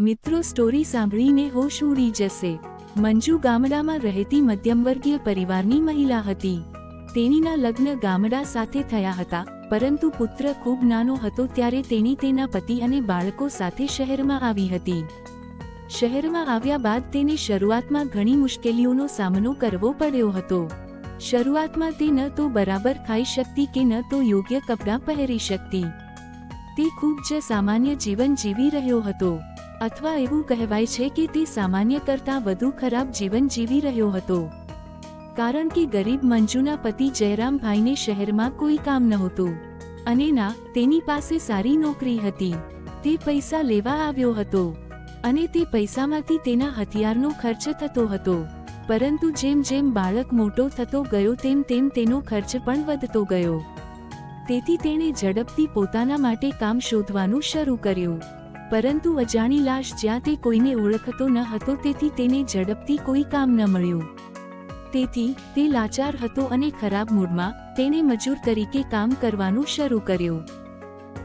મિત્રો સ્ટોરી સાંભળીને હોશ ઉડી જશે. મંજુ ગામડામાં રહેતી મધ્યમવર્ગીય પરિવારની મહિલા હતી. તેણીના લગ્ન ગામડા સાથે થયા હતા, પરંતુ પુત્ર ખૂબ નાનો હતો ત્યારે તેણી તેના પતિ અને બાળકો સાથે શહેરમાં આવી હતી. શહેરમાં આવ્યા બાદ તેને શરૂઆતમાં ઘણી મુશ્કેલીઓનો સામનો કરવો પડ્યો હતો. શરૂઆતમાં તે ન તો બરાબર ખાઈ શકતી કે ન તો યોગ્ય કપડાં પહેરી શકતી. તે ખૂબ જ સામાન્ય જીવન જીવી રહ્યો હતો. અથવા એવું કહેવાય છે કે તે સામાન્ય કરતાં વધુ ખરાબ જીવન જીવી રહ્યો હતો. કારણ કે ગરીબ મંજુના પતિ જયરામભાઈને શહેરમાં કોઈ કામ નહોતું. અને ના, તેની પાસે સારી નોકરી હતી. તે પૈસા લેવા આવ્યો હતો. અને તે પૈસામાંથી તેના હથિયારનો ખર્ચ થતો હતો. પરંતુ જેમ જેમ બાળક મોટો થતો ગયો તેમ તેમ તેનો ખર્ચ પણ વધતો ગયો. તેથી તેણે ઝડપથી પોતાના માટે કામ શોધવાનું શરૂ કર્યું. પરંતુ અજાણી લાશ જ્યાં તે કોઈને ઓળખતો ન હતો તેથી તેને ઝડપથી કોઈ કામ ન મળ્યું. તેથી, તે લાચાર હતો અને ખરાબ મૂડમાં, તેણે મજૂર તરીકે કામ કરવાનું શરૂ કર્યું.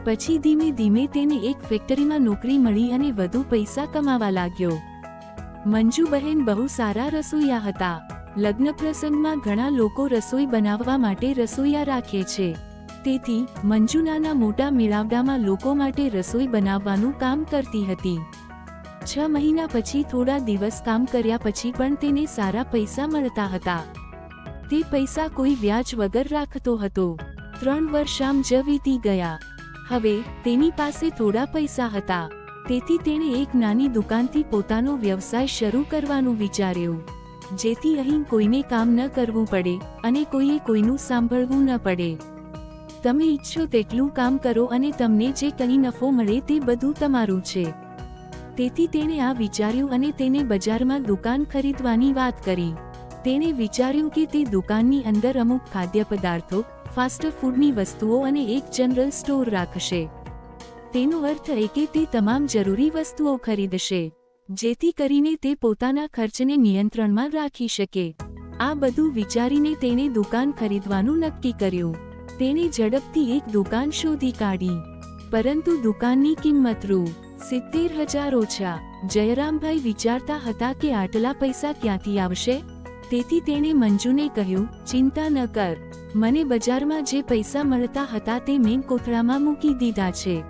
પછી ધીમે ધીમે તેને એક ફેક્ટરીમાં નોકરી મળી અને વધુ પૈસા કમાવા લાગ્યો. મંજુબહેન બહુ સારા રસોઈયા હતા. લગ્ન પ્રસંગમાં ઘણા લોકો રસોઈ બનાવવા માટે રસોઈયા રાખે છે. તેથી મંજુનાના મોટા મેળાવડામાં લોકો માટે રસોઈ બનાવવાનું કામ કરતી હતી. છ મહિના પછી થોડા દિવસ કામ કર્યા પછી પણ તેને સારા પૈસા મળતા હતા. તે પૈસા કોઈ વ્યાજ વગર રાખતો હતો. ત્રણ વર્ષ આમ જ વીતી ગયા. હવે તેની પાસે થોડા પૈસા હતા. તેથી તેણે એક નાની દુકાનથી પોતાનો વ્યવસાય શરૂ કરવાનું વિચાર્યું. જેથી અહીં કોઈને કામ ન કરવું પડે અને કોઈએ કોઈનું સાંભળવું ન પડે. તમે ઈચ્છો તેટલું કામ કરો અને તમને જે કંઈ નફો મળે તે બધું તમારું છે. તેથી તેણે આ વિચાર્યું અને તેને બજારમાં દુકાન ખરીદવાની વાત કરી. તેણે વિચાર્યું કે તે દુકાનની અંદર અમુક ખાદ્ય પદાર્થો ફાસ્ટ ફૂડની વસ્તુઓ અને એક જનરલ સ્ટોર રાખશે. તેનો અર્થ એ કે તે તમામ જરૂરી વસ્તુઓ ખરીદશે, જેથી કરીને તે પોતાના ખર્ચને નિયંત્રણમાં રાખી શકે. આ બધું વિચારીને તેણે દુકાન ખરીદવાનું નક્કી કર્યું. તેણે ઝડપથી એક દુકાન શોધી કાઢી. પરંતુ દુકાનની કિંમત રૂ. સિત્તેર હજાર ઓછા. જયરામભાઈ વિચારતા હતા કે આટલા પૈસા ક્યાંથી આવશે? તેથી તેણે મંજુને કહ્યું, ચિંતા ન કર. મને બજારમાં જે પૈસા મળતા હતા તે મેં કોથળામાં મૂકી દીધા છે.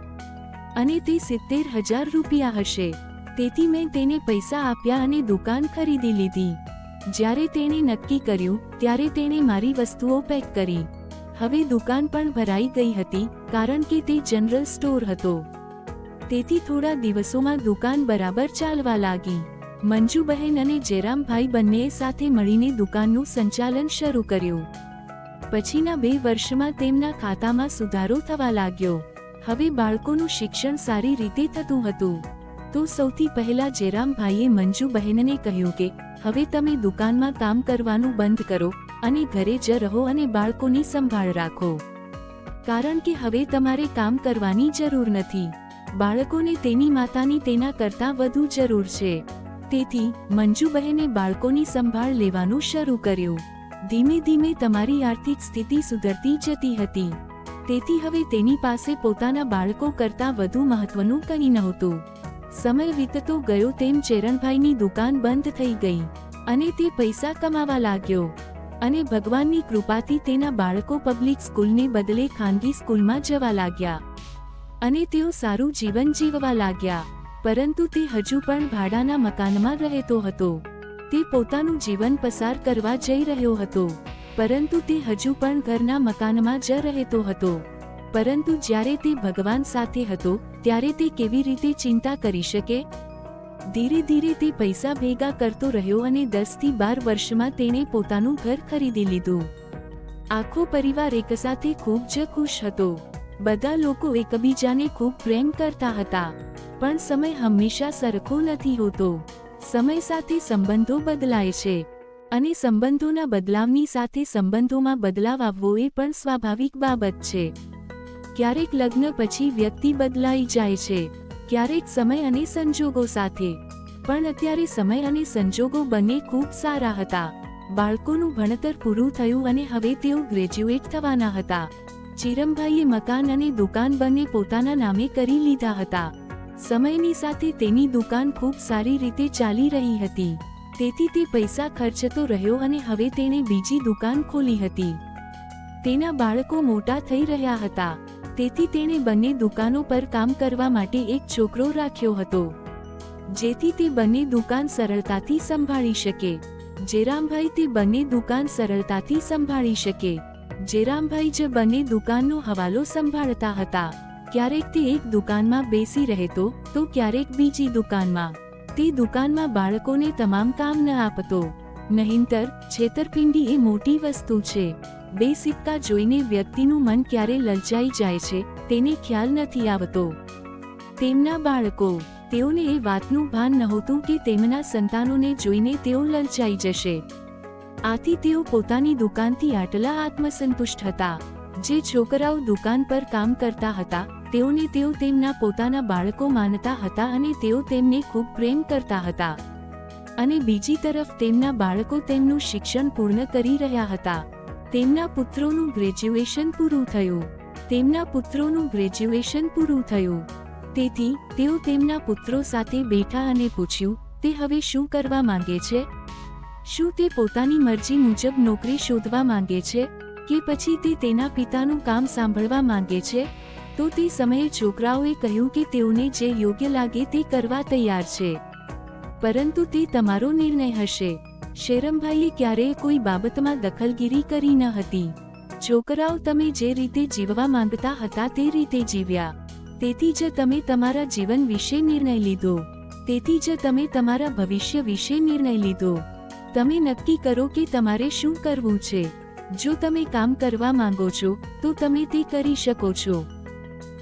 અને તે સિત્તેર હજાર રૂપિયા હશે. તેથી મેં તેને પૈસા આપ્યા અને દુકાન ખરીદી લીધી. જ્યારે તેણે નક્કી કર્યું, ત્યારે તેણે મારી વસ્તુઓ પેક કરી. હવે દુકાન પણ ભરાઈ ગઈ હતી, કારણ કે તે જનરલ સ્ટોર હતો. તેથી થોડા દિવસોમાં દુકાન બરાબર ચાલવા લાગી. મંજુબહેન અને જેરામભાઈ બંનેએ સાથે મળીને દુકાનનું સંચાલન શરૂ કર્યું. પછીના બે વર્ષમાં તેમના ખાતામાં સુધારો થવા લાગ્યો. હવે બાળકોનું શિક્ષણ સારી રીતે થતું હતું. તો સૌથી પહેલા જેરામભાઈએ મંજુ બહેનને કહ્યું કે, હવે તમે દુકાનમાં કામ કરવાનું બંધ કરો અને ઘરે જ રહો અને બાળકોની સંભાળ રાખો. કારણ કે હવે તમારે કામ કરવાની જરૂર નથી. બાળકોને તેની માતાની તેના કરતાં વધુ જરૂર છે. તેથી, મંજુબહેને બાળકોની સંભાળ લેવાનું શરૂ કર્યું. ધીમે ધીમે તમારી આર્થિક સ્થિતિ સુધરતી જતી હતી. તેથી હવે તેની પાસે પોતાના બાળકો કરતાં વધુ મહત્વનું કંઈ નહોતું. સમય વીતતો ગયો તેમ ચેરણભાઈની દુકાન બંધ થઈ ગઈ અને તે પૈસા કમાવા લાગ્યો. અને ભગવાનની કૃપાથી તેના બાળકો પબ્લિક સ્કૂલને બદલે ખાનગી સ્કૂલમાં જવા લાગ્યા. અને તેઓ સારું જીવન જીવવા લાગ્યા, પરંતુ તે હજુ પણ ભાડાના મકાનમાં રહેતો હતો. તે પોતાનું જીવન પસાર કરવા જઈ રહ્યો હતો, પરંતુ તે હજુ પણ ઘરના મકાનમાં જ રહેતો હતો. પરંતુ જ્યારે તે ભગવાન સાથે હતો, ત્યારે તે કેવી રીતે ચિંતા કરી શકે? ધીરે ધીરે તે પૈસા ભેગા કરતો રહ્યો અને દસથી બાર વર્ષમાં તેણે પોતાનું ઘર ખરીદી લીધું. આખો પરિવાર એકસાથે ખૂબ જ ખુશ હતો. બધા લોકો એકબીજાને ખૂબ પ્રેમ કરતા હતા. પણ સમય હંમેશા સરખો નથી હોતો. સમય સાથે સંબંધો બદલાય છે. અને સંબંધોના બદલાવની સાથે સંબંધોમાં બદલાવ આવવો એ પણ સ્વાભાવિક બાબત છે. ક્યારેક લગ્ન પછી વ્યક્તિ બદલાઈ જાય છે. ક્યારેક સમય અને સંજોગો સાથે. પણ અત્યારે સમય અને સંજોગો બંને ખૂબ સારા હતા. બાળકોનું ભણતર પૂરું થયું અને હવે તેઓ ગ્રેજ્યુએટ થવાના હતા. ચિરમભાઈએ મકાન અને દુકાન બંને પોતાના નામે કરી લીધા હતા. સમયની સાથે તેની દુકાન ખૂબ સારી રીતે ચાલી રહી હતી. તેથી તે પૈસા ખર્ચતો રહ્યો અને હવે તેણે બીજી દુકાન ખોલી હતી. તેના બાળકો મોટા થઈ રહ્યા હતા. તેથી તેણે બંને દુકાનો પર કામ કરવા માટે એક છોકરો રાખ્યો હતો. જેથી તે બંને દુકાન સરળતાથી સંભાળી શકે. જેરામભાઈ તે બંને દુકાન સરળતાથી સંભાળી શકે. જેરામભાઈ જે બંને દુકાનનો હવાલો સંભાળતા હતા. ક્યારેક તે એક દુકાનમાં બેસી રહેતો તો ક્યારેક બીજી દુકાનમાં. તે દુકાનમાં બાળકોને તમામ કામ ન આપતો. નહીંતર, છેતરપિંડી એ મોટી વસ્તુ છે. બે સિક્કા જોઈને વ્યક્તિનું મન ક્યારે લલચાઈ જાય છે, તેને ખ્યાલ નથી આવતો. તેમના બાળકો, તેઓને એ વાતનું ભાન નહોતું કે તેમના સંતાનોને જોઈને તેઓ લલચાઈ જશે. આથી તેઓ પોતાની દુકાનથી આટલા આત્મસંતુષ્ટ હતા. જે છોકરાઓ દુકાન પર કામ કરતા હતા, તેઓને તેઓ તેમના પોતાના બાળકો માનતા હતા અને તેઓ તેમને ખૂબ પ્રેમ કરતા હતા. અને બીજી તરફ તેમના બાળકો તેમનું શિક્ષણ પૂર્ણ કરી રહ્યા હતા. તેમના પુત્રોનું ગ્રેજ્યુએશન પૂરું થયું. તેમના પુત્રોનું ગ્રેજ્યુએશન પૂરું થયું. તેથી, તેઓ તેમના પુત્રો સાથે બેઠા અને પૂછ્યું, તે હવે શું કરવા માંગે છે? શું તે પોતાની મરજી મુજબ નોકરી શોધવા માંગે છે? કે પછી તે તેના પિતાનું કામ સાંભળવા માંગે છે? તો તે સમયે છોકરાઓએ કહ્યું કે તેઓને જે યોગ્ય લાગે તે કરવા તૈયાર છે. પરંતુ તે તમારો નિર્ણય હશે. શેરમભાઈએ ક્યારેય કોઈ બાબતમાં દખલગીરી કરી ન હતી. છોકરાઓ તમે જે રીતે જીવવા માંગતા હતા તે રીતે જીવ્યા. તેથી જ તમે તમારા જીવન વિશે નિર્ણય લીધો. તેથી જ તમે તમારા ભવિષ્ય વિશે નિર્ણય લીધો. તમે નક્કી કરો કે તમારે શું કરવું છે. જો તમે કામ કરવા માંગો છો, તો તમે તે કરી શકો છો.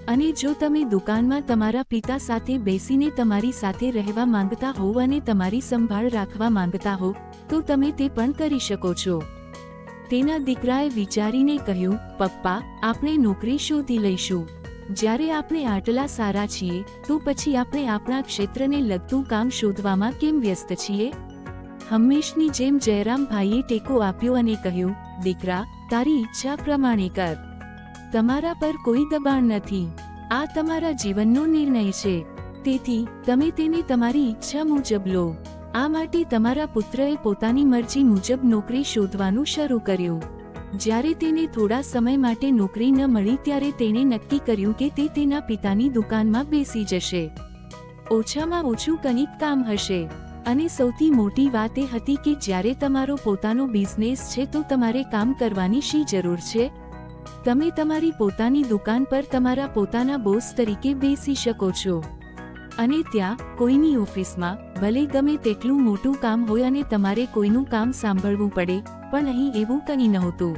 અને જો તમે દુકાનમાં તમારા પિતા સાથે બેસીને તમારી સાથે રહેવા માંગતા હોવ અને તમારી સંભાળ રાખવા માંગતા હો, તો તમે તે પણ કરી શકો છો. તેના દીકરાએ વિચારીને કહ્યું, પપ્પા, આપણે નોકરી શોધી લઈશું. જ્યારે આપણે આટલા સારા છીએ, તો પછી આપણે આપણા ક્ષેત્રને લગતું કામ શોધવામાં કેમ વ્યસ્ત છીએ? હંમેશની જેમ જયરામભાઈએ ટેકો આપ્યો અને કહ્યું, દીકરા, તારી ઈચ્છા પ્રમાણે કર. તમારા પર કોઈ દબાણ નથી. આ તમારા જીવનનો નિર્ણય છે. તેથી, તમે તેને તમારી ઈચ્છા મુજબ લો. આ માટે તમારા પુત્રએ પોતાની મરજી મુજબ નોકરી શોધવાનું શરૂ કર્યું. જ્યારે તેને થોડા સમય માટે નોકરી ન મળી ત્યારે તેણે નક્કી કર્યું કે તે તેના પિતાની દુકાનમાં બેસી જશે. ઓછામાં ઓછું કંઈક કામ હશે. અને સૌથી મોટી વાત એ હતી કે જ્યારે તમારો પોતાનો બિઝનેસ છે તો તમારે કામ કરવાની શી જરૂર છે? તમે તમારી પોતાની દુકાન પર તમારા પોતાના બોસ તરીકે બેસી શકો છો. અને ત્યાં, કોઈની ઓફિસમાં, ભલે ગમે તેટલું મોટું કામ હોય અને તમારે કોઈનું કામ સાંભળવું પડે, પણ અહીં એવું કંઈ નહોતું.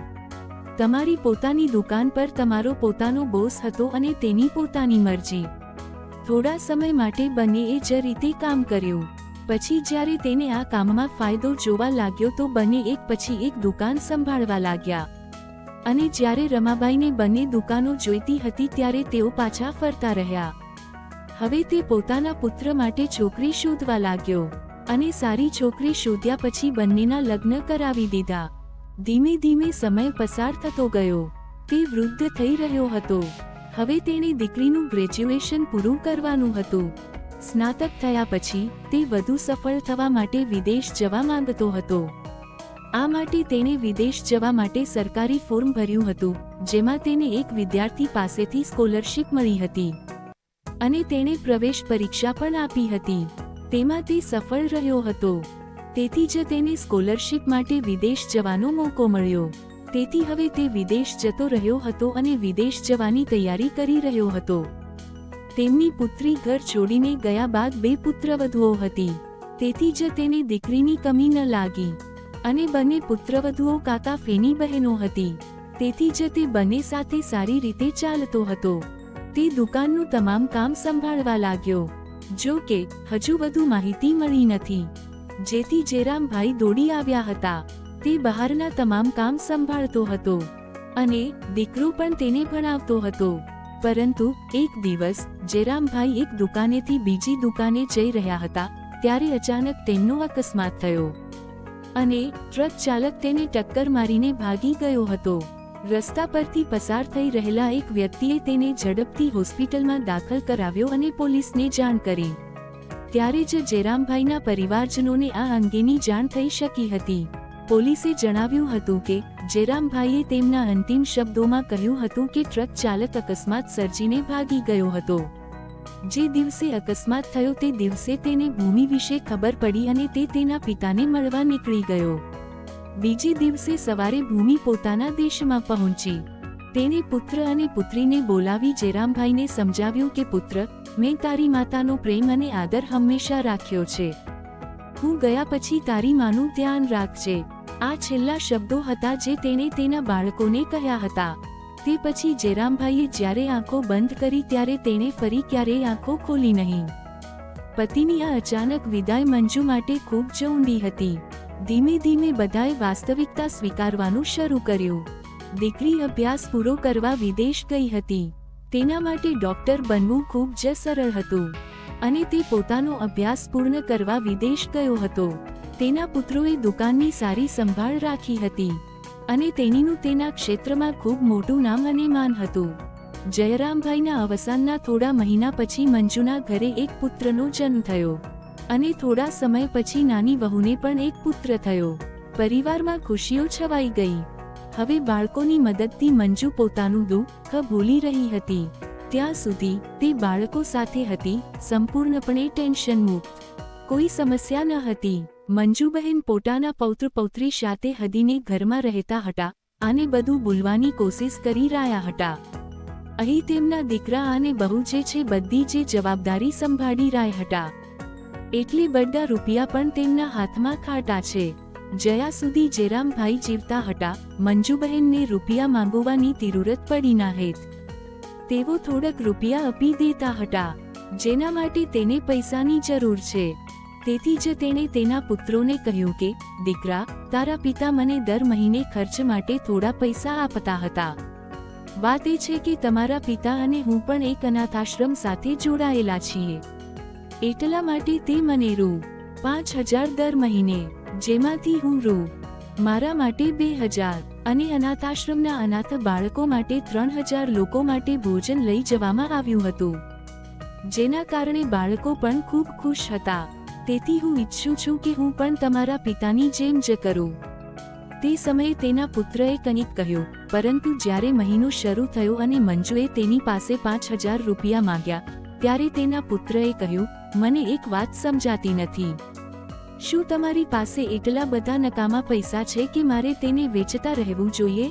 તમારી પોતાની દુકાન પર તમારો પોતાનો બોસ હતો અને તેની પોતાની મરજી. થોડા સમય માટે બંનેએ જ રીતે કામ કર્યું. પછી જ્યારે તેને આ કામમાં ફાયદો જોવા લાગ્યો તો બંને એક પછી એક દુકાન સંભાળવા લાગ્યા. અને જ્યારે રમાબાઈને બંને દુકાનો જોઈતી હતી ત્યારે તેઓ પાછા ફરતા રહ્યા. હવે તે પોતાના પુત્ર માટે છોકરી શોધવા લાગ્યો અને સારી છોકરી શોધ્યા પછી બંનેના લગ્ન કરાવી દીધા. ધીમે ધીમે સમય પસાર થતો ગયો. તે વૃદ્ધ થઈ રહ્યો હતો. હવે તેણે દીકરીનું ગ્રેજ્યુએશન પૂરું કરવાનું હતું. સ્નાતક થયા પછી તે વધુ સફળ થવા માટે વિદેશ જવા માંગતો હતો. આ માટે તેણે વિદેશ જવા માટે સરકારી ફોર્મ ભર્યું હતું, જેમાં તેને એક વિદ્યાર્થી પાસેથી સ્કોલરશિપ મળી હતી. અને તેણે પ્રવેશ પરીક્ષા પણ આપી હતી. તેમાં તે સફળ રહ્યો હતો. તેથી જ તેને સ્કોલરશિપ માટે વિદેશ જવાનો મોકો મળ્યો. તેથી હવે તે વિદેશ જતો રહ્યો હતો અને વિદેશ જવાની તૈયારી કરી રહ્યો હતો. તેમની પુત્રી ઘર છોડીને ગયા બાદ બે પુત્રવધુઓ હતી. તેથી જ તેને દીકરીની કમી ન લાગી. અને બંને પુત્રવધુઓ કાકા ફેની બહેનો હતી. તેથી જ તે બંને સાથે સારી રીતે ચાલતો હતો. તે દુકાનનું તમામ કામ સંભાળવા લાગ્યો. જો કે, હજુ વધુ માહિતી મળી નથી. જેથી જેરામભાઈ દોડી આવ્યા હતા. તે બહારના તમામ કામ સંભાળતો હતો. અને દીકરો પણ તેને ભણાવતો હતો. પરંતુ એક દિવસ જેરામભાઈ એક દુકાનેથી બીજી દુકાને જઈ રહ્યા હતા, ત્યારે અચાનક તેમનો અકસ્માત થયો. અને ટ્રક ચાલક તેને ટક્કર મારીને ભાગી ગયો હતો. રસ્તા પરથી પસાર થઈ રહેલા એક વ્યક્તિએ તેને ઝડપથી હોસ્પિટલમાં દાખલ કરાવ્યો અને પોલીસને જાણ કરી. ત્યારે જ જેરામભાઈના પરિવારજનોને આ અંગેની જાણ થઈ શકી હતી. પોલીસે જણાવ્યું હતું કે જેરામભાઈએ તેમના અંતિમ શબ્દોમાં કહ્યું હતું કે ટ્રક ચાલક અકસ્માત સર્જીને ભાગી ગયો હતો. જે દિવસે અકસ્માત થયો તે દિવસે તેને ભૂમિ વિશે ખબર પડી અને તે તેના પિતાને મળવા નીકળી ગયો. બીજે દિવસે સવારે ભૂમિ પોતાના દેશમાં પહોંચી. તેને પુત્ર અને પુત્રીને બોલાવી જેરામભાઈને સમજાવ્યું કે, પુત્ર, મેં તારી માતાનો પ્રેમ અને આદર હંમેશા રાખ્યો છે. હું ગયા પછી તારી માનું ધ્યાન રાખજે. આ છેલ્લા શબ્દો હતા જે તેણે તેના બાળકોને કહ્યા હતા. તે પછી જેરામભાઈએ જ્યારે આંખો બંધ કરી ત્યારે તેણે ફરી ક્યારેય આંખો ખોલી નહીં. પતિની આ અચાનક વિદાય મંજુ માટે ખૂબ જ ઊંડી હતી. ધીમે ધીમે બધાએ વાસ્તવિકતા સ્વીકારવાનું શરૂ કર્યું. દીકરી અભ્યાસ પૂરો કરવા વિદેશ ગઈ હતી. તેના માટે ડોક્ટર બનવું ખૂબ જ સરળ હતું. અને તે પોતાનો અભ્યાસ પૂર્ણ કરવા વિદેશ ગયો હતો. તેના પુત્રોએ દુકાનની સારી સંભાળ રાખી હતી. અને તેણીનું તેના ક્ષેત્રમાં ખૂબ મોટું નામ અને માન હતું. જયરામભાઈના અવસાનના થોડા મહિના પછી મંજુના ઘરે એક પુત્રનો જન્મ થયો. અને થોડા સમય પછી નાની વહુને પણ એક પુત્ર થયો. પરિવારમાં ખુશીઓ છવાઈ ગઈ. હવે બાળકોની મદદથી મંજુ પોતાનું દુઃખ ભૂલી રહી હતી. ત્યાં સુધી તે બાળકો સાથે હતી, સંપૂર્ણપણે ટેન્શન મુક્ત કોઈ સમસ્યા ન હતી. મંજુબહેન પોતાના પૌત્ર પૌત્રી સાથે હદીને ઘરમાં રહેતા હતા, આને બધું ભૂલવાની કોશિશ કરી રહ્યા હતા. અહીં તેમના દીકરા અને બહુ જે છે બધી જે જવાબદારી સંભાળી રહ્યા હતા. એટલે બધા રૂપિયા પણ તેમના હાથમાં ખાટા છે. જયા સુધી જેરામભાઈ જીવતા હતા, મંજુબહેનને રૂપિયા માંગવાની તિરુરત પડી ના હેત. તેઓ થોડક રૂપિયા આપી દેતા હતા, જેના માટે તેને પૈસાની જરૂર છે. તેથી જ તેણે તેના પુત્રોને કહ્યું કે, દીકરા, તારા પિતા મને દર મહિને ખર્ચ માટે થોડા પૈસા આપતા હતા. વાત એ છે કે તમારા પિતા અને હું પણ એક અનાથાશ્રમ સાથે જોડાયેલા છીએ. એટલા માટે તે મને રૂ. પાંચ હજાર દર મહિને, જેમાંથી હું રૂ. મારા માટે બે હજાર. અને અનાથાશ્રમના અનાથ બાળકો માટે ત્રણ હજાર લોકો માટે ભોજન લઈ જવામાં આવ્યું હતું. જેના કારણે બાળકો પણ ખૂબ ખુશ હતા. તેથી હું ઈચ્છું છું કે હું પણ તમારા પિતાની જેમ જ કરું. તે સમયે તેના પુત્રએ કંઈક કહ્યું, પરંતુ જ્યારે મહિનો શરૂ થયો અને મંજુએ તેની પાસે પાંચ હજાર રૂપિયા માંગ્યા, ત્યારે તેના પુત્રએ કહ્યું, મને એક વાત સમજાતી નથી. શું તમારી પાસે એટલા બધા નકામા પૈસા છે કે મારે તેને વેચતા રહેવું જોઈએ?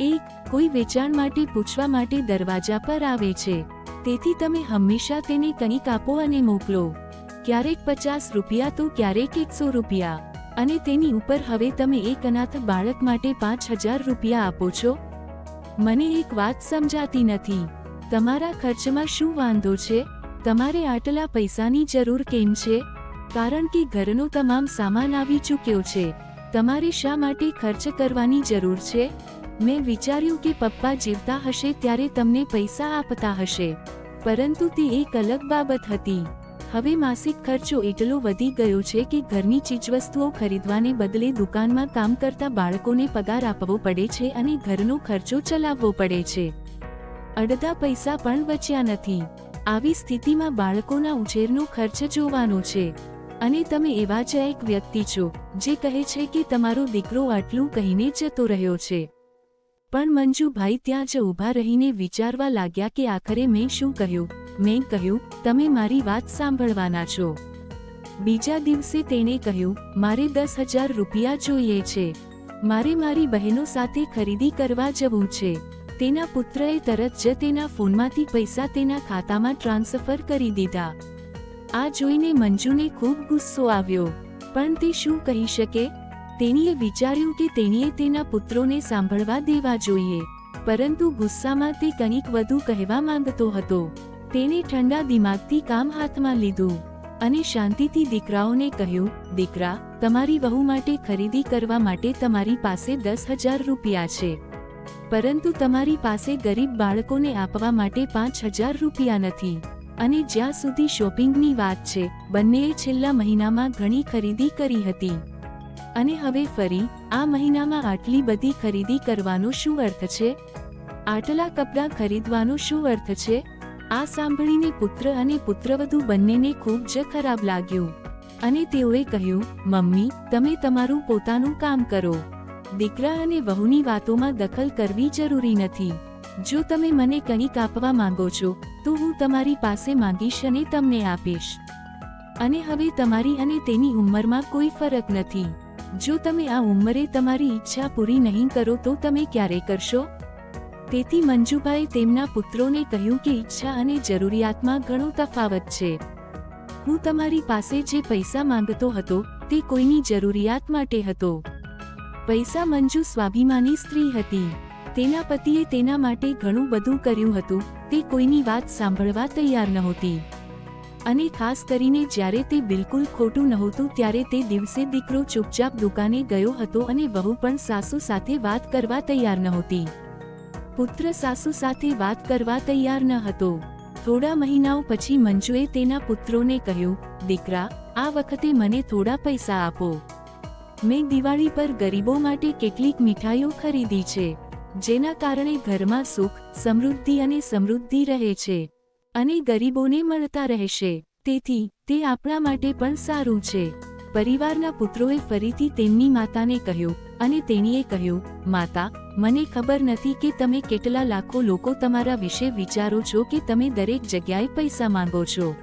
એક, કોઈ વેચાણ માટે પૂછવા માટે દરવાજા પર આવે છે. તેથી તમે હંમેશા તેને કંઈક આપો અને મોકલો. ક્યારેક પચાસ રૂપિયા તો ક્યારેક એકસો રૂપિયા. અને તેની ઉપર હવે તમે એક અનાથ બાળક માટે પાંચ હજાર રૂપિયા આપો છો? મને એક વાત સમજાતી નથી. તમારા ખર્ચમાં શું વાંધો છે? તમારે આટલા પૈસાની જરૂર કેમ છે? કારણ કે ઘરનો તમામ સામાન આવી ચૂક્યો છે. તમારે શા માટે ખર્ચ કરવાની જરૂર છે? મેં વિચાર્યું કે પપ્પા જીવતા હશે ત્યારે તમને પૈસા આપતા હશે. પરંતુ તે એક અલગ બાબત હતી. હવે માસિક ખર્ચો એટલો વધી ગયો છે કે ઘરની ચીજવસ્તુઓ ખરીદવાને બદલે દુકાનમાં કામ કરતા બાળકોને પગાર આપવો પડે છે અને ઘરનો ખર્ચો ચલાવવો પડે છે. અડધા પૈસા પણ બચ્યા નથી. આવી સ્થિતિમાં બાળકોના ઉછેરનો ખર્ચ જોવાનો છે. અને તમે એવા જ એક વ્યક્તિ છો, જે કહે છે કે તમારો દીકરો આટલું કહીને જતો રહ્યો છે. પણ મંજુભાઈ ત્યાં જ ઊભા રહીને વિચારવા લાગ્યા કે આખરે મેં શું કહ્યું? મેં કહ્યું, તમે મારી વાત સાંભળવાના છો. બીજા દિવસે તેણે કહ્યું, મારે દસ હજાર રૂપિયા જોઈએ છે. મારે મારી બહેનો સાથે ખરીદી કરવા જવું છે. તેના પુત્રએ તરત જ તેના ફોનમાંથી પૈસા તેના ખાતામાં ટ્રાન્સફર કરી દીધા. આ જોઈને મંજુને ખૂબ ગુસ્સો આવ્યો. પણ તે શું કહી શકે? તેણીએ વિચાર્યું કે તેણીએ તેના પુત્રોને સાંભળવા દેવા જોઈએ. પરંતુ ગુસ્સામાં તે કંઈક વધુ કહેવા માંગતો હતો. તેણે ઠંડા દિમાગથી કામ હાથમાં લીધું. અને શાંતિથી દીકરાઓને કહ્યું, દીકરા, તમારી વહુ માટે ખરીદી કરવા માટે તમારી પાસે દસ હજાર રૂપિયા છે. પરંતુ તમારી પાસે ગરીબ બાળકોને આપવા માટે પાંચ હજાર રૂપિયા નથી. અને જ્યાં સુધી શોપિંગની વાત છે, બંનેએ છેલ્લા મહિનામાં ઘણી ખરીદી કરી હતી. અને હવે ફરી, આ મહિનામાં આટલી બધી ખરીદી કરવાનો શું અર્થ છે? આટલા કપડાં ખરીદવાનો શું અર્થ છે? આ સાંભળીને પુત્ર અને પુત્રવધુ બંનેને ખૂબ જ ખરાબ લાગ્યું. અને તેઓએ કહ્યું, મમ્મી, તમે તમારું પોતાનું કામ કરો. દીકરા અને વહુની વાતોમાં દખલ કરવી જરૂરી નથી. જો તમે મને કંઈક આપવા માંગો છો, તો હું તમારી પાસે માંગીશ અને તમને આપીશ. અને હવે તમારી અને તેની ઉંમરમાં કોઈ ફરક નથી. જો તમે આ ઉંમરે તમારી ઈચ્છા પૂરી નહીં કરો તો તમે ક્યારે કરશો? તેથી મંજુભાઈ તેમના પુત્રોને કહ્યું કે ઈચ્છા અને જરૂરિયાતમાં ઘણો તફાવત છે. હું તમારી પાસે જે પૈસા માંગતો હતો, તે કોઈની જરૂરિયાત માટે હતો. પૈસા મંજુ સ્વાભિમાની સ્ત્રી હતી. તેના પતિએ તેના માટે ઘણું બધું કર્યું હતું, તે કોઈની વાત સાંભળવા તૈયાર નહોતી. અને ખાસ કરીને જ્યારે તે બિલકુલ ખોટું નહોતું, ત્યારે તે દિવસે દીકરો ચૂપચાપ દુકાને ગયો હતો અને વહુ પણ સાસુ સાથે વાત કરવા તૈયાર નહોતી. પુત્ર સાસુ સાથે વાત કરવા તૈયાર ન હતો. થોડા મહિનાઓ પછી મંજુએ તેના પુત્રોને કહ્યું, દીકરા, આ વખતે મને થોડા પૈસા આપો. મેં દિવાળી પર ગરીબો માટે કેટલીક મીઠાઈઓ ખરીદી છે, જેના કારણે ઘરમાં સુખ, સમૃદ્ધિ અને સમૃદ્ધિ રહે છે. અને ગરીબોને મળતા રહેશે. તેથી, તે આપણા માટે પણ સારું છે. પરિવારના પુત્રોએ ફરીથી તેમની માતાને કહ્યું અને તેણીએ કહ્યું, માતા, મને ખબર નથી કે તમે કેટલા લાખો લોકો તમારા વિશે વિચારો છો કે તમે દરેક જગ્યાએ પૈસા માંગો છો.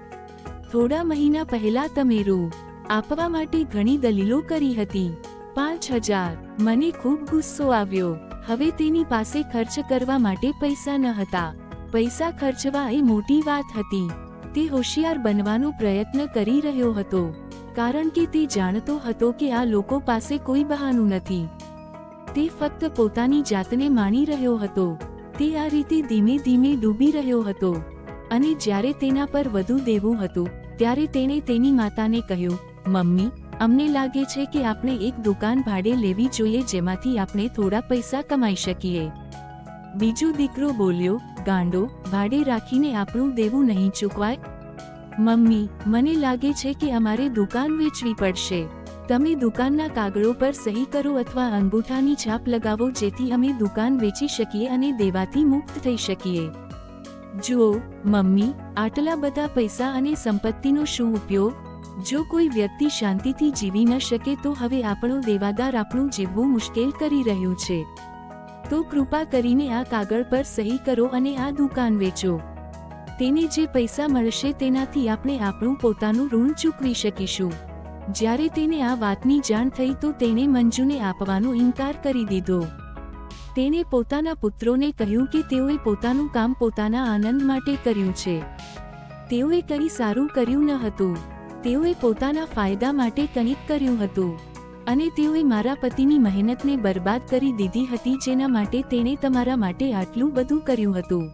થોડા મહિના પહેલા તમે રૂ. આપવા માટે ઘણી દલીલો કરી હતી. પાંચ હજાર. મને ખૂબ ગુસ્સો આવ્યો. હવે તેની પાસે ખર્ચ કરવા માટે પૈસા ન હતા. પૈસા ખર્ચવા એ મોટી વાત હતી. તે હોશિયાર બનવાનો પ્રયત્ન કરી રહ્યો હતો, કારણ કે તે જાણતો હતો કે આ લોકો પાસે કોઈ બહાનું નથી. તે ફક્ત પોતાની જાતને માણી રહ્યો હતો. તે આ રીતે ધીમે ધીમે ડૂબી રહ્યો હતો. અને જ્યારે તેના પર વધુ દેવું હતું, ત્યારે તેણે તેની માતાને કહ્યું, મમ્મી, અમને લાગે છે કે આપણે એક દુકાન ભાડે લેવી જોઈએ જેમાંથી આપણે થોડા પૈસા કમાઈ શકીએ. બીજો દીકરો બોલ્યો ગાંડો ભાડે રાખીને આપણું દેવું નહીં ચૂકવાય? મમ્મી, મને લાગે છે કે અમારે દુકાન વેચવી પડશે. તમે દુકાનના કાગળો પર સહી કરો અથવા અંગૂઠાની છાપ લગાવો જેથી અમે દુકાન વેચી શકીએ અને દેવાથી મુક્ત થઈ શકીએ. જુઓ, મમ્મી, આટલા બધા પૈસા અને સંપત્તિનો શું ઉપયોગ? જો કોઈ વ્યક્તિ શાંતિથી જીવી ન શકે તો હવે આપણો દેવાદાર આપણું જીવવું મુશ્કેલ કરી રહ્યું છે. તો કૃપા કરીને આ કાગળ પર સહી કરો અને આ દુકાન વેચો. તેને જે પૈસા મળશે તેનાથી આપણે આપણું પોતાનું ઋણ ચૂકવી શકીશું. જ્યારે તેને આ વાતની જાણ થઈ તો તેણે મંજુને આપવાનો ઇનકાર કરી દીધો. તેણે પોતાના પુત્રોને કહ્યું કે તેઓએ પોતાનું કામ પોતાના આનંદ માટે કર્યું છે. તેઓએ કંઈ સારું કર્યું ન હતું. તેઓએ પોતાના ફાયદા માટે કંઈક કર્યું હતું. અને તેઓએ મારા પતિની મહેનતને બરબાદ કરી દીધી હતી, જેના માટે તેણે તમારા માટે આટલું બધું કર્યું હતું.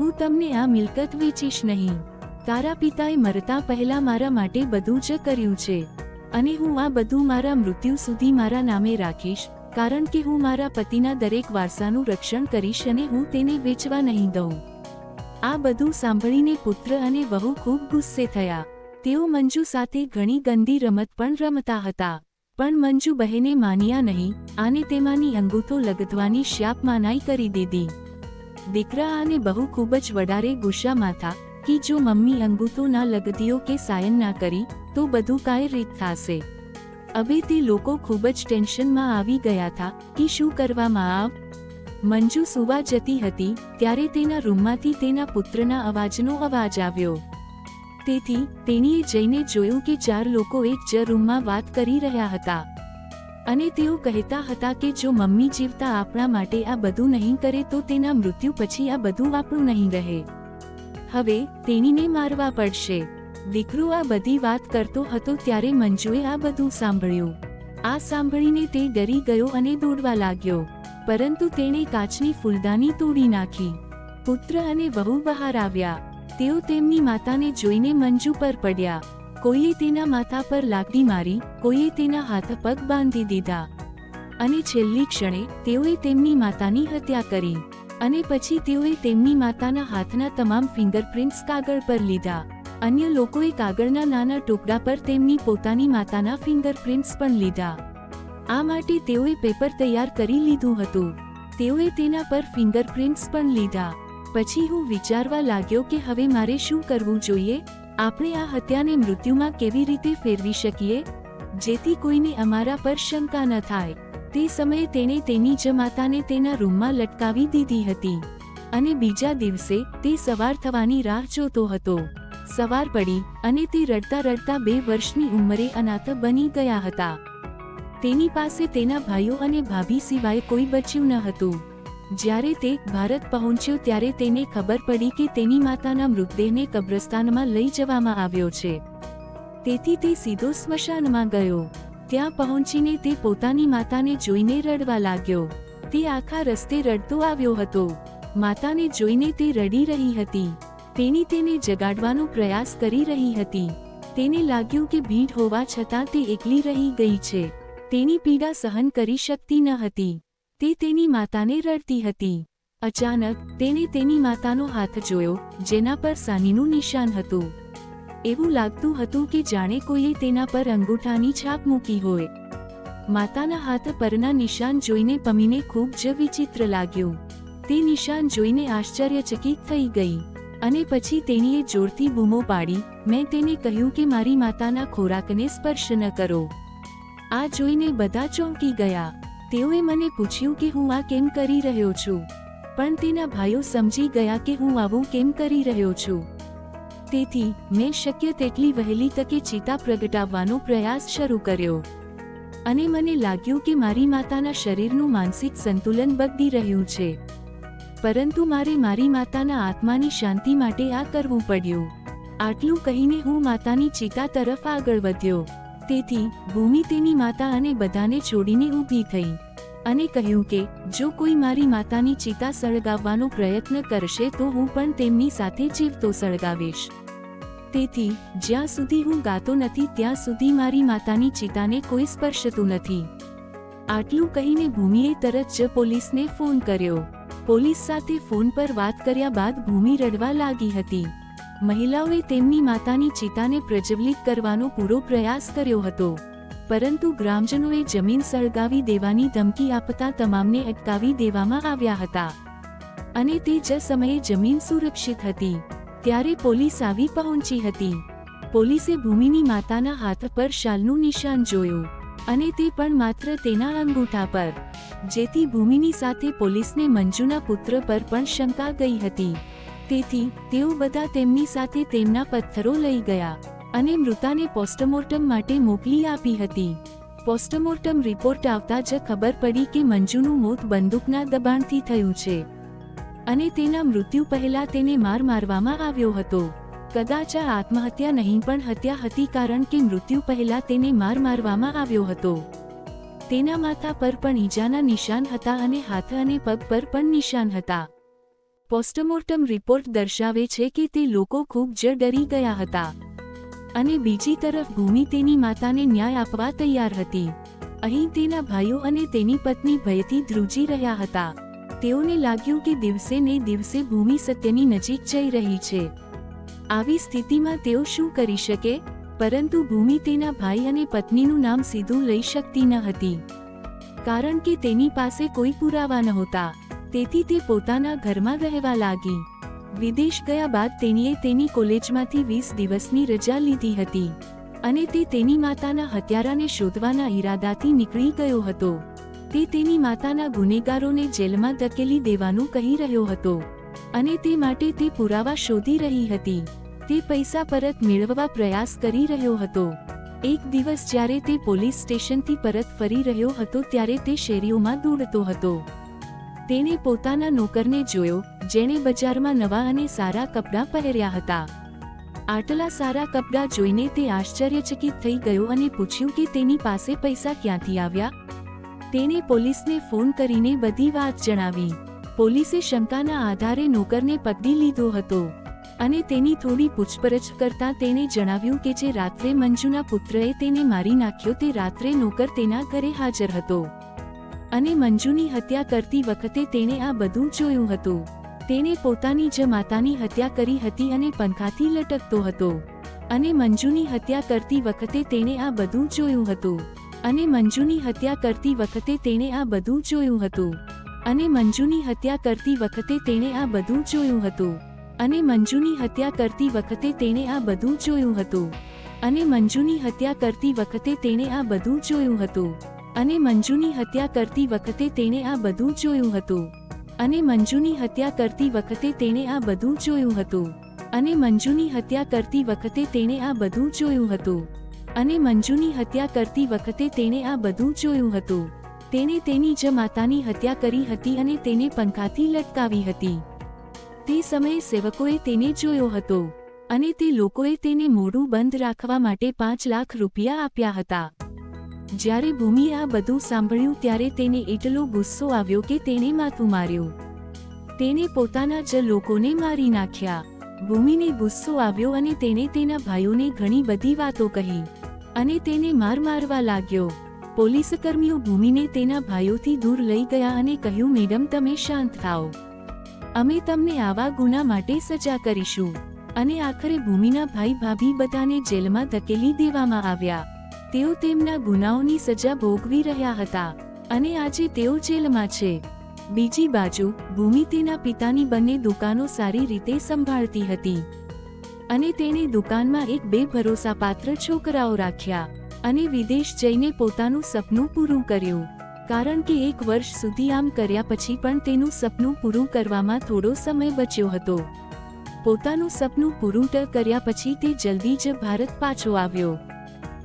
હું તમને આ મિલકત વેચીશ નહીં. તારા પિતાએ મરતા પહેલા મારા માટે બધું જ કર્યું છે. અને હું આ બધું મારા મૃત્યુ સુધી મારા નામે રાખીશ, કારણ કે હું મારા પતિના દરેક વારસાનું રક્ષણ કરીશ અને હું તેને વેચવા નહીં દઉં. આ બધું સાંભળીને પુત્ર અને વહુ ખૂબ ગુસ્સે થયા. તેઓ મંજુ સાથે ઘણી ગંદી રમત પણ રમતા હતા. પણ મંજુ બહેને માન્યા નહીં, આને તેમાંની અંગૂઠો લગતવાની શ્યાપ માનાઈ કરી દીધી. દીકરા અને બહુ ખૂબ જ વડારે ગુસ્સામાં થા કે જો મમ્મી અંગૂઠો ના લગતીઓ કે સાયન ના કરી, તો બધું કાંઈ રીત થાશે. હવે તે લોકો ખૂબ જ ટેન્શનમાં આવી ગયા હતા કે શું કરવામાં આવ? મંજુ સુવા જતી હતી, ત્યારે તેના રૂમમાંથી તેના પુત્રના અવાજનો અવાજ આવ્યો. તેથી તેણીએ જઈને જોયું કે ચાર લોકો એક જ રૂમમાં વાત કરી રહ્યા હતા. અને તેઓ કહેતા હતા કે જો મમ્મી જીવતા આપણા માટે આ બધું નહીં કરે તો તેના મૃત્યુ પછી આ બધું આપણું નહીં રહે. હવે તેણીને મારવા પડશે. દીકરો આ બધી વાત કરતો હતો ત્યારે મંજુએ આ બધું સાંભળ્યું. આ સાંભળીને તે ડરી ગયો અને દોડવા લાગ્યો. પરંતુ તેણે કાચની ફૂલદાની તોડી નાખી. પુત્ર અને વહુ બહાર આવ્યા. તેઓ તેમની માતાને જોઈને મંજુ પર પડ્યા. કોઈએ તેના માથા પર લાકડી મારી, કોઈએ તેના હાથ પગ બાંધી દીધા. અને છેલ્લી ક્ષણે તેઓએ તેમની માતાની હત્યા કરી. અને પછી તેઓએ તેમની માતાના હાથના તમામ ફિંગરપ્રિન્ટ્સ કાગળ પર લીધા. અન્ય લોકોએ કાગળના નાના ટુકડા પર તેમની પોતાની માતાના ફિંગરપ્રિન્ટ્સ પણ લીધા. આ માટે તેઓએ પેપર તૈયાર કરી લીધું હતું. તેઓએ તેના પર ફિંગરપ્રિન્ટ્સ પણ લીધા. પછી હું વિચારવા લાગ્યો કે હવે મારે શું કરવું જોઈએ? આપણે આ હત્યાને મૃત્યુમાં કેવી રીતે ફેરવી શકીએ? જેથી કોઈને અમારા પર શંકા ન થાય. તે સમયે તેણે તેની જ માતાને તેના રૂમમાં લટકાવી દીધી હતી. અને બીજા દિવસે તે સવાર થવાની રાહ જોતો હતો. સવાર પડી અને તે રડતા રડતા બે વર્ષની ઉંમરે અનાથ બની ગયા હતા. તેની પાસે તેના ભાઈઓ અને ભાભી સિવાય કોઈ બચ્યું ન હતું. જ્યારે તે ભારત પહોંચ્યો ત્યારે તેને ખબર પડી કે તેની માતાના મૃતદેહને કબ્રસ્તાનમાં લઈ જવામાં આવ્યો છે. તેથી તે સીધો સ્મશાનમાં ગયો. ત્યાં પહોંચીને તે પોતાની માતાને જોઈને રડવા લાગ્યો. તે આખા રસ્તે રડતો આવ્યો હતો. માતાને જોઈને તે રડી રહી હતી. તેની તેને જગાડવાનો પ્રયાસ કરી રહી હતી. તેને લાગ્યું કે ભીડ હોવા છતાં તે એકલી રહી ગઈ છે. તેની પીડા સહન કરી શકતી ન હતી. તે તેની માતાને રડતી હતી. અચાનક તેણે તેની માતાનો હાથ જોયો, જેના પર સાનીનું નિશાન હતું. એવું લાગતું હતું કે જાણે કોઈએ તેના પર અંગૂઠાની છાપ મૂકી હોય. માતાના હાથ પરના નિશાન જોઈને પમીને ખૂબ જ વિચિત્ર લાગ્યું. તે નિશાન જોઈને આશ્ચર્યચકિત થઈ ગઈ. અને પછી તેણીએ જોરથી બૂમો પાડી, મેં તેને કહ્યું કે મારી માતાના ખોરાકને સ્પર્શ ન કરો. આ જોઈને બધા ચોંકી ગયા. તેઓએ મને પૂછ્યું કે હું આ કેમ કરી રહ્યો છું. પણ તેના ભાઈઓ સમજી ગયા કે હું આવું કેમ કરી રહ્યો છું. તેથી, મેં શક્ય તેટલી વહેલી તકે ચિતા પ્રગટાવવાનો પ્રયાસ શરૂ કર્યો. અને મને લાગ્યું કે મારી માતાના શરીરનું માનસિક સંતુલન બગડી રહ્યું છે. પરંતુ મારે મારી માતાના આત્માની શાંતિ માટે આ કરવું પડ્યું. આટલું કહીને હું માતાની ચિતા તરફ આગળ વધ્યો. તેથી ભૂમિ તેની માતા અને બધાને છોડીને ઊભી થઈ અને કહ્યું કે, જો કોઈ મારી માતાની ચિતા સળગાવવાનો પ્રયત્ન કરશે તો હું પણ તેમની સાથે જીવતો સળગાવીશ. તેથી, જ્યાં સુધી હું ગાતો નથી ત્યાં સુધી મારી માતાની ચિતાને કોઈ સ્પર્શતું નથી. આટલું કહીને ભૂમિએ તરત જ પોલીસને ફોન કર્યો. પોલીસ સાથે ફોન પર વાત કર્યા બાદ ભૂમિ રડવા લાગી હતી. મહિલાઓએ તેમની માતાની ચિતાને પ્રજ્વલિત કરવાનો પૂરો પ્રયાસ કર્યો હતો. પરંતુ ગ્રામજનોએ જમીન સળગાવી દેવાની ધમકી આપતા તમામને અટકાવી દેવામાં આવ્યા હતા. અને તે જ સમયે જમીન સુરક્ષિત હતી. ત્યારે પોલીસ આવી પહોંચી હતી. પોલીસે ભૂમિની માતાના હાથ પર શાલનું નિશાન જોયું. અને તે પણ માત્ર તેના અંગૂઠા પર. જેથી ભૂમિની સાથે પોલીસને મંજુના પુત્ર પર પણ શંકા ગઈ હતી. તેથી, તેઓ બધા તેમની સાથે તેમના પથ્થરો લઈ ગયા અને મૃતાને પોસ્ટમોર્ટમ માટે મોકલી આપી હતી. પોસ્ટમોર્ટમ રિપોર્ટ આવતા જ ખબર પડી કે મંજુનું મોત બંદૂકના દબાણથી થયું છે અને તેના મૃત્યુ પહેલા તેને માર મારવામાં આવ્યો હતો. કદાચ આ આત્મહત્યા નહીં પણ હત્યા હતી કારણ કે મૃત્યુ પહેલા તેને માર મારવામાં આવ્યો હતો. તેના માથા પર પણ ઈજાના નિશાન હતા અને હાથ અને પગ પર પણ નિશાન હતા. પોસ્ટમોર્ટમ રિપોર્ટ દર્શાવે છે કે તે લોકો ખૂબ જ ડરી ગયા હતા. અને બીજી તરફ ભૂમિ તેની માતાને ન્યાય આપવા તૈયાર હતી. અહીં તેના ભાઈઓ અને તેની પત્ની ભયથી ધ્રુજી રહ્યા હતા. તેઓને લાગ્યું કે દિવસે ને દિવસે ભૂમિ સત્યની નજીક જઈ રહી છે. આવી સ્થિતિમાં તેઓ શું કરી શકે? પરંતુ ભૂમિ તેના ભાઈ અને પત્નીનું નામ સીધું લઈ શકતી ન હતી. કારણ કે તેની પાસે કોઈ પુરાવા નહોતા. તેથી તે પોતાના ઘરમાં રહેવા લાગી. વિદેશ ગયા બાદ તેણીએ તેની કોલેજમાંથી વીસ દિવસની રજા લીધી હતી. અને તે તેની માતાના હત્યારાને શોધવાના ઈરાદાથી નીકળી ગયો હતો. તે તેની માતાના ગુનેગારોને જેલમાં ધકેલી દેવાનું કહી રહ્યો હતો. અને તે માટે તે પુરાવા શોધી રહી હતી. તે પૈસા પરત મેળવવા પ્રયાસ કરી રહ્યો હતો. એક દિવસ જ્યારે તે પોલીસ સ્ટેશનથી પરત ફરી રહ્યો હતો ત્યારે તે શેરીઓમાં દોડતો હતો. તેણે પોતાના નોકરને જોયો, જેણે બજારમાં નવા અને સારા કપડાં પહેર્યા હતા. આટલા સારા કપડાં જોઈને તે આશ્ચર્યચકિત થઈ ગયો અને પૂછ્યું કે તેની પાસે પૈસા ક્યાંથી આવ્યા? તેણે પોલીસને ફોન કરીને બધી વાત જણાવી. પોલીસે શંકાના આધારે નોકરને પકડી લીધો હતો અને તેની થોડી પૂછપરછ કરતા તેણે જણાવ્યું કે જે રાત્રે મંજુના પુત્રએ તેને મારી નાખ્યો તે રાત્રે નોકર તેના ઘરે હાજર હતો. અને મંજુની હત્યા કરતી વખતે તેણે આ બધું જોયું હતું. તેણે પોતાની જ માતાની હત્યા કરી હતી અને પંખાથી લટકતો હતો. અને મંજુની હત્યા કરતી વખતે તેણે આ બધું જોયું હતું. અને મંજુની હત્યા કરતી વખતે તેણે આ બધું જોયું હતું. અને મંજુની હત્યા કરતી વખતે તેણે આ બધું જોયું હતું. અને મંજુની હત્યા કરતી વખતે તેણે આ બધું જોયું હતું. અને મંજુની હત્યા કરતી વખતે તેણે આ બધું જોયું હતું. અને મંજુની હત્યા કરતી વખતે તેણે આ બધું જોયું હતું. અને મંજુની હત્યા કરતી વખતે તેણે આ બધું જોયું હતું. અને મંજુની હત્યા કરતી વખતે તેણે આ બધું જોયું હતું. અને મંજુની હત્યા કરતી વખતે તેણે આ બધું જોયું હતું. તેણે તેની જ માતાની હત્યા કરી હતી અને તેને પંખાથી લટકાવી હતી. તે સમયે સેવકોએ તેને જોયો હતો. અને તે લોકોએ તેને મોઢું બંધ રાખવા માટે પાંચ લાખ રૂપિયા આપ્યા હતા. જ્યારે ભૂમિએ આ બધું સાંભળ્યું ત્યારે તેને એટલો ગુસ્સો આવ્યો કે તેણે માથું માર્યું. તેણે પોતાના જ લોકોને મારી નાખ્યા. ભૂમિને ગુસ્સો આવ્યો અને તેણે તેના ભાઈઓને ઘણી બધી વાતો કહી અને તેને માર મારવા લાગ્યો. પોલીસકર્મીઓ ભૂમિને તેના ભાઈઓથી દૂર લઈ ગયા અને કહ્યું, મેડમ, તમે શાંત થાઓ. અમે તમને આવા ગુના માટે સજા કરીશું. અને આખરે ભૂમિના ભાઈ ભાભી બધાને જેલમાં ધકેલી દેવામાં આવ્યા. તેઓ તેમના ગુનાઓની સજા ભોગવી રહ્યા હતા અને આજે તેઓ જેલમાં છે. બીજી બાજુ, ભૂમિ તેના પિતાની બંને દુકાનો સારી રીતે સંભાળતી હતી. અને તેણે દુકાનમાં એક બે ભરોસાપાત્ર છોકરાઓ રાખ્યા અને વિદેશ જઈને પોતાનું સપનું પૂરું કર્યું. કારણ કે એક વર્ષ સુધી આમ કર્યા પછી પણ તેનું સપનું પૂરું કરવામાં થોડો સમય બચ્યો હતો. પોતાનું સપનું પૂરું કર્યા પછી તે જલ્દી જ ભારત પાછો આવ્યો.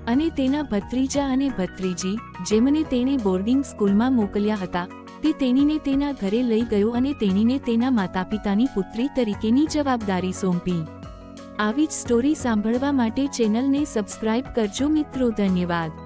અને તેના ભત્રીજા અને ભત્રીજી, જેમને તેણે બોર્ડિંગ સ્કૂલમાં મોકલ્યા હતા, તે તેણીને તેના ઘરે લઈ ગયો અને તેણીને તેના માતા પિતાની પુત્રી તરીકેની જવાબદારી સોંપી. આવી જ સ્ટોરી સાંભળવા માટે ચેનલને સબસ્ક્રાઇબ કરજો મિત્રો, ધન્યવાદ.